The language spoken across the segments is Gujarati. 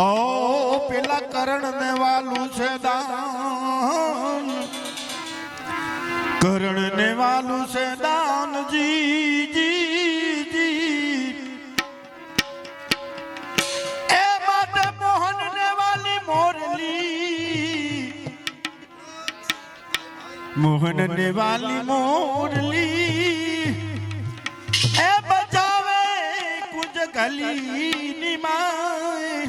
ઓ પેલા કરણ ને વાલું છે દાન. કરણ ને વાલું છે દાન, જી જી જી. એ માટે મોહન ને વાલી મોરલી. મોહન ને વાલી મોરલી. એ બજાવે કુંજ ગલી ની માય.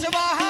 Sebahagian.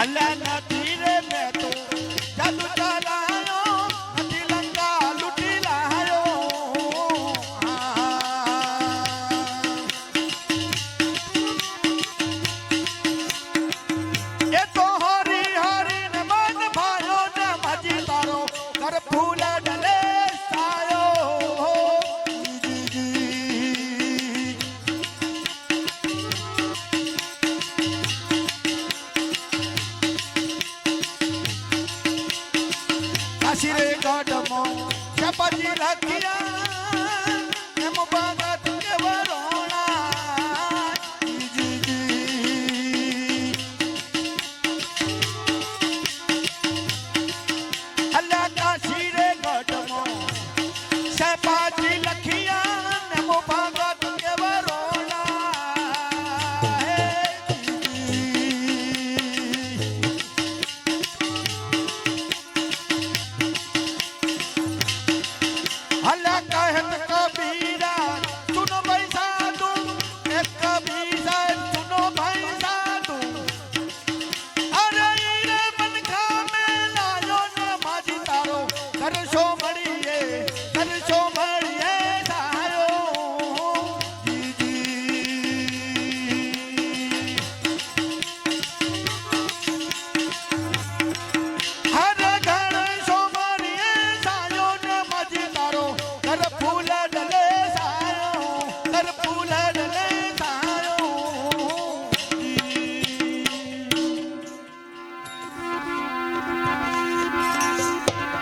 I Allah not